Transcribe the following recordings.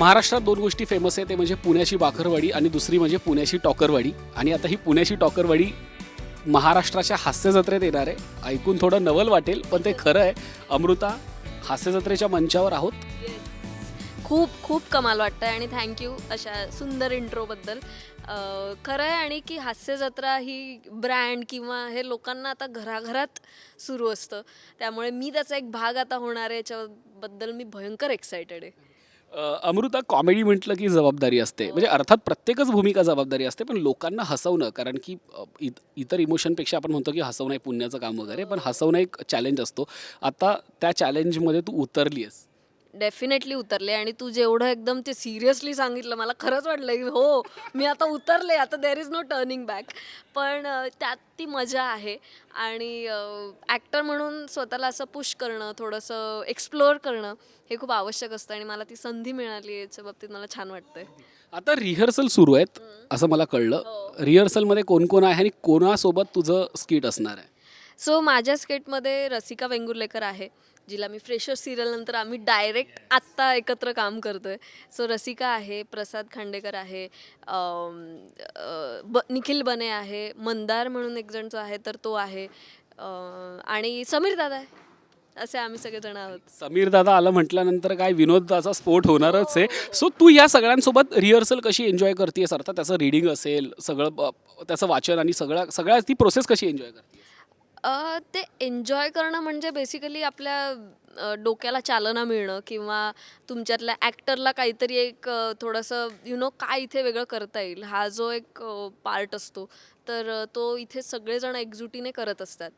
महाराष्ट्रात दोन गोष्टी फेमस आहे ते म्हणजे पुण्याची बाकरवाडी आणि दुसरी म्हणजे पुण्याची टॉकरवाडी. आणि आता ही पुण्याची टॉकरवाडी महाराष्ट्राच्या हास्य जत्रेत येणार आहे. ऐकून थोडं नवल वाटेल पण ते खरं आहे. अमृता हास्य जत्रेच्या मंचावर आहोत. खूप खूप कमाल वाटतंय आणि थँक्यू अशा सुंदर इंट्रोबद्दल खरं आहे आणि की हास्य जत्रा ही ब्रँड किंवा हे लोकांना आता घराघरात सुरू असतं. त्यामुळे मी त्याचा एक भाग आता होणार आहे. याच्याबद्दल मी भयंकर एक्सायटेड आहे. अमृता कॉमेडी म्हटलं की जबाबदारी असते. म्हणजे अर्थात प्रत्येकच भूमिका जबाबदारी असते पण लोकांना हसवणं कारण की इत- इतर इमोशनपेक्षा आपण म्हणतो की हसवणं हे पुण्याचं काम वगैरे पण हसवणं एक चॅलेंज असतो. आता त्या चॅलेंजमध्ये तू उतरली आहेस डेफिनेटली उतरले आणि तू जेवढं एकदम ते सिरियसली सांगितलं मला खरंच वाटलं की हो मी आता उतरले आता there is no turning back पण त्यात ती मजा आहे आणि ॲक्टर म्हणून स्वतःला असं पुश करणं थोडंसं एक्सप्लोअर करणं हे खूप आवश्यक असतं आणि मला ती संधी मिळाली याच्या बाबतीत मला छान वाटतंय. आता रिहर्सल सुरू आहेत असं मला कळलं. रिहर्सलमध्ये कोण कोण आहे आणि कोणासोबत तुझं स्किट असणार आहे? सो माझ्या स्केटमध्ये रसिका वेंगुर्लेकर आहे. जिला मी फ्रेशर सिरियल नंतर आम्ही डायरेक्ट आत्ता एकत्र काम करतोय. सो रसिका आहे प्रसाद खांडेकर आहे अम, अ, ब निखिल बने आहे मंदार म्हणून एक जण जो आहे तर तो आहे अ, आणि समीर दादा आहे. असे आम्ही सगळेजण आहोत. समीर दादा आलं म्हटल्यानंतर काय विनोदाचा स्फोट होणारच आहे. सो तू या सगळ्यांसोबत रिहर्सल कशी एन्जॉय करतेस अर्थात त्याचं रिडिंग असेल सगळं ब- त्याचं वाचन आणि सगळं सगळ्या ती प्रोसेस कशी एन्जॉय करते अ, ते एन्जॉय करणं म्हणजे बेसिकली आपल्या अ, डोक्याला चालना मिळणं किंवा तुमच्यातल्या ॲक्टरला काहीतरी एक अ, थोडंसं यु नो काय इथे वेगळं करता येईल हा जो एक पार्ट असतो तर अ, तो इथे सगळेजण एकजुटीने करत असतात.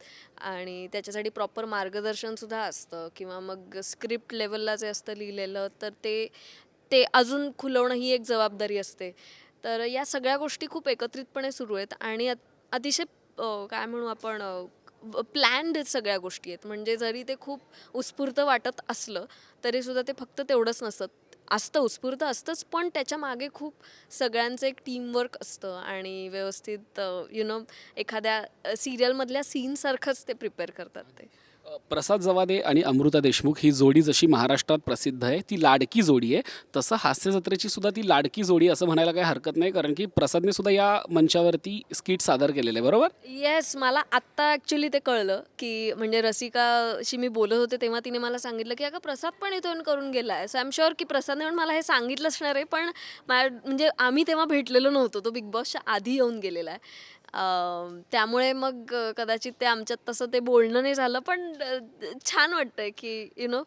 आणि त्याच्यासाठी प्रॉपर मार्गदर्शनसुद्धा असतं किंवा मग स्क्रिप्ट लेवलला जे असतं लिहिलेलं तर ते ते अजून खुलवणं ही एक जबाबदारी असते. तर या सगळ्या गोष्टी खूप एकत्रितपणे सुरू आहेत आणि अत- अतिशय अ, काय म्हणू आपण प्लॅन्ड सगळ्या गोष्टी आहेत. म्हणजे जरी ते खूप उत्स्फूर्त वाटत असलं तरीसुद्धा ते फक्त तेवढंच नसतं. असतं उत्स्फूर्त असतंच पण त्याच्यामागे खूप सगळ्यांचं एक टीमवर्क असतं आणि व्यवस्थित यु नो एखाद्या सिरियलमधल्या सीनसारखंच ते प्रिपेअर करतात ते. प्रसाद जवादे आणि अमृता देशमुख ही जोडी जशी महाराष्ट्रात प्रसिद्ध आहे ती लाडकी जोडी आहे. तसं हास्य जत्रेची सुद्धा ती लाडकी जोडी असं म्हणायला काही हरकत नाही कारण की प्रसादने सुद्धा या मंचावरती स्किट सादर केलेले आहे बरोबर? येस मला आत्ता ॲक्च्युली ते कळलं की म्हणजे रसिकाशी मी बोलत होते तेव्हा तिने मला सांगितलं की अगं प्रसाद पण इथून करून गेला आहे. सो आय एम शुअर की प्रसादने पण मला हे सांगितलं असणार आहे पण म्हणजे आम्ही तेव्हा भेटलेलो नव्हतो तो बिग बॉसच्या आधी येऊन गेलेला आहे. त्यामुळे मग कदाचित ते आमच्यात तसं ते बोलणं नाही झालं पण छान वाटतंय की यु नो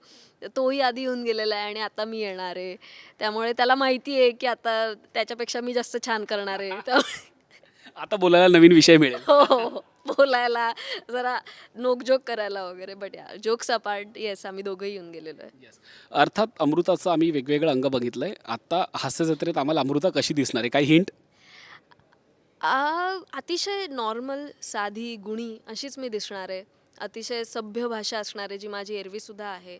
तोही आधी येऊन गेलेला आहे आणि आता मी येणार आहे. त्यामुळे त्याला माहिती आहे की आता त्याच्यापेक्षा मी जास्त छान करणार आहे. त्यामुळे आता बोलायला नवीन विषय मिळेल. हो हो, हो. बोलायला जरा नोकझोक करायला वगैरे बट या जोक्स अपार्ट येस आम्ही दोघंही येऊन गेलेलो आहे. Yes. अर्थात अमृताचं आम्ही वेगवेगळं अंग बघितलंय. आता हास्य जत्रेत आम्हाला अमृता कशी दिसणार आहे? काही हिंट आ, अतिशय नॉर्मल साधी गुणी अशीच मी दिसणार आहे. अतिशय सभ्य भाषा असणार आहे जी माझी एरवीसुद्धा आहे.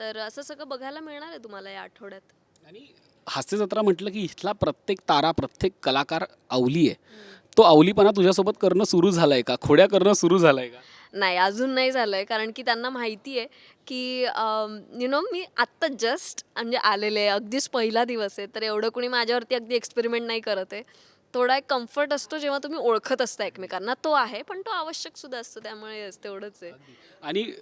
तर असं सगळं बघायला मिळणार आहे तुम्हाला या आठवड्यात? आणि हास्य जत्रा म्हटलं की इथला प्रत्येक तारा प्रत्येक कलाकार अवली आहे. तो अवलीपणा तुझ्यासोबत करणं सुरू झालंय का? खोड्या करणं सुरू झालंय का? नाही अजून नाही झालंय. कारण की त्यांना माहिती आहे की यु नो मी आत्ता जस्ट म्हणजे आलेले आहे. अगदीच पहिला दिवस आहे. तर एवढं कुणी माझ्यावरती अगदी एक्सपेरिमेंट नाही करत आहे. थोडा एक कम्फर्ट असतो जेव्हा तुम्ही ओळखत असता एकमेकांना. तो आहे पण तो आवश्यक सुद्धा असतो त्यामुळे yes, तेवढंच आहे. आणि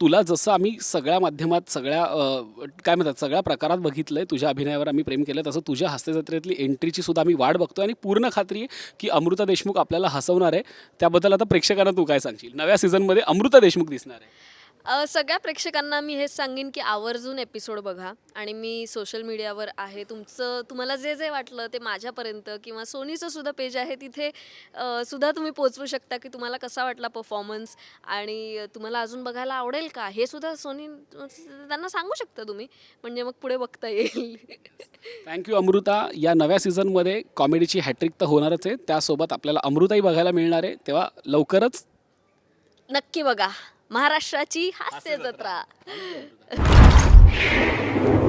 तुला जसं आम्ही सगळ्या माध्यमात सगळ्या अ, काय म्हणतात सगळ्या प्रकारात बघितलंय तुझ्या अभिनयावर आम्ही प्रेम केलं तसं तुझ्या हास्य जत्रेतली एंट्रीची सुद्धा आम्ही वाट बघतो आणि पूर्ण खात्री आहे की अमृता देशमुख आपल्याला हसवणार आहे. त्याबद्दल आता प्रेक्षकांना तू काय सांगशील? नव्या सीझनमध्ये अमृता देशमुख दिसणार आहे. अ, सगळ्या प्रेक्षकांना मी हेच सांगेन की आवर्जून एपिसोड बघा. आणि मी सोशल मीडियावर आहे. तुमचं तुम्हाला जे जे वाटलं ते माझ्यापर्यंत किंवा सोनीचं सुद्धा पेज आहे तिथे अ, सुद्धा तुम्ही पोचवू शकता की तुम्हाला कसा वाटला परफॉर्मन्स आणि तुम्हाला अजून बघायला आवडेल का? हे सुद्धा सोनी त्यांना सांगू शकता तुम्ही. म्हणजे मग पुढे बघता येईल. Thank you Amruta. या नव्या सीझनमध्ये कॉमेडीची हॅट्रिक तर होणारच आहे. त्यासोबत आपल्याला अमृताही बघायला मिळणार आहे. तेव्हा लवकरच नक्की बघा. महाराष्ट्राची हास्य जत्रा.